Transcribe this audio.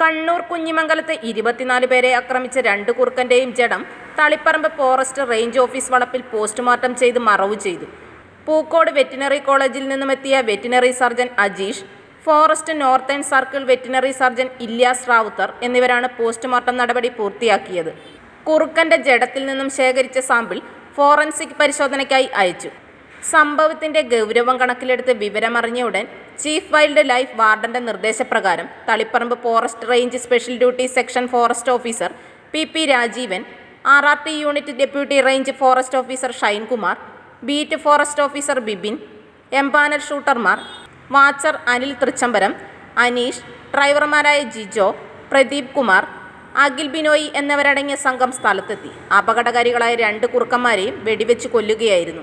കണ്ണൂർ കുഞ്ഞിമംഗലത്ത് ഇരുപത്തിനാല് പേരെ ആക്രമിച്ച രണ്ട് കുറുക്കന്റെയും ജഡം തളിപ്പറമ്പ് ഫോറസ്റ്റ് റേഞ്ച് ഓഫീസ് വളപ്പിൽ പോസ്റ്റ്മോർട്ടം ചെയ്ത് മറവു ചെയ്തു. പൂക്കോട് വെറ്റിനറി കോളേജിൽ നിന്നുമെത്തിയ veterinary surgeon Ajeesh forest northern circle veterinary surgeon Ilyas Ravuthar എന്നിവരാണ് പോസ്റ്റ്മോർട്ടം നടപടി പൂർത്തിയാക്കിയത്. കുറുക്കന്റെ ജഡത്തിൽ നിന്നും ശേഖരിച്ച സാമ്പിൾ ഫോറൻസിക് പരിശോധനയ്ക്കായി അയച്ചു. സംഭവത്തിന്റെ ഗൗരവം കണക്കിലെടുത്ത് വിവരമറിഞ്ഞ ഉടൻ ചീഫ് വൈൽഡ് ലൈഫ് വാർഡന്റെ നിർദ്ദേശപ്രകാരം Taliparamba forest range special duty section forest officer P P Rajeevan R R T unit deputy range forest officer Shinekumar beat forest officer Bibin empanel ഷൂട്ടർമാർ watcher Anil Thrichambaram Aneesh ഡ്രൈവർമാരായ ജിജോ പ്രദീപ് കുമാർ അഖിൽ ബിനോയി എന്നിവരടങ്ങിയ സംഘം സ്ഥലത്തെത്തി. അപകടകാരികളായ രണ്ട് കുറുക്കന്മാരെയും വെടിവെച്ച് കൊല്ലുകയായിരുന്നു.